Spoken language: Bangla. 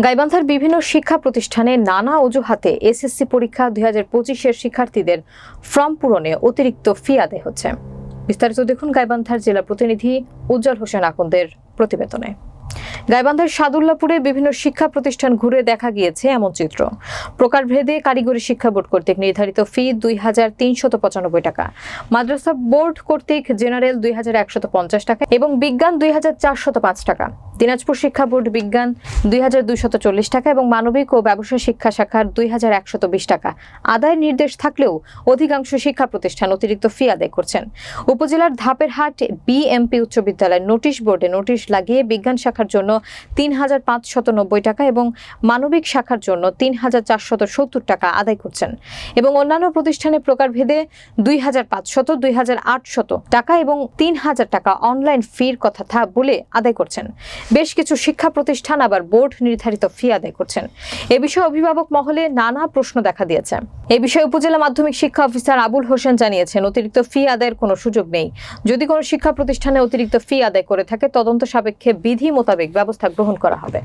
গাইবান্ধার বিভিন্ন শিক্ষা প্রতিষ্ঠানে নানা অজুহাতে এসএসসি পরীক্ষা দুই হাজার পঁচিশের শিক্ষার্থীদের ফর্ম পূরণে অতিরিক্ত ফি আদায় হচ্ছে। বিস্তারিত দেখুন গাইবান্ধার জেলা প্রতিনিধি উজ্জ্বল হোসেন আকন্দের প্রতিবেদনে। গাইবান্ধার সাদুল্লাপুরে বিভিন্ন শিক্ষা প্রতিষ্ঠান ঘুরে দেখা গিয়েছে এমন চিত্র। প্রকারভেদে কারিগরি শিক্ষা বোর্ড কর্তৃক নির্ধারিত ফি দুই হাজার তিনশত পঁচানব্বই টাকা, মাদ্রাসা বোর্ড কর্তৃক জেনারেল দুই হাজার একশত পঞ্চাশ টাকা এবং বিজ্ঞান দুই হাজার চারশত পাঁচ টাকা। দিনাজপুর শিক্ষা বোর্ড বিজ্ঞান দুই হাজার দুইশত চল্লিশ টাকা এবং মানবিক ও ব্যবসা শিক্ষা শাখার দুই হাজার একশত বিশ টাকা। আদায়ের নির্দেশ থাকলেও অধিকাংশ শিক্ষা প্রতিষ্ঠান অতিরিক্ত ফি আদায় করছেন। উপজেলার ধাপেরহাট বিএমপি উচ্চ বিদ্যালয়ের নোটিশ বোর্ডে নোটিশ লাগিয়ে বিজ্ঞান শাখার জন্য তিন হাজার পাঁচশত নব্বই টাকা এবং মানবিক শাখার জন্য তিন হাজার চারশত সত্তর টাকা আদায় করছেন এবং অন্যান্য প্রতিষ্ঠানে প্রকারভেদে দুই হাজার পাঁচশত, দুই হাজার আটশত টাকা এবং তিন হাজার টাকা অনলাইন ফির কথা বলে আদায় করছেন। বেশ কিছু শিক্ষা প্রতিষ্ঠান আবার বোর্ড নির্ধারিত ফি আদায় করছেন। এ বিষয়ে অভিভাবক মহলে নানা প্রশ্ন দেখা দিয়েছে। এ বিষয়ে উপজেলা মাধ্যমিক শিক্ষা অফিসার আবুল হোসেন জানিয়েছেন, অতিরিক্ত ফি আদায়ের কোনো সুযোগ নেই। যদি কোনো শিক্ষা প্রতিষ্ঠানে অতিরিক্ত ফি আদায় করে থাকে, তদন্ত সাপেক্ষে বিধি মোতাবেক ব্যবস্থা গ্রহণ করা হবে।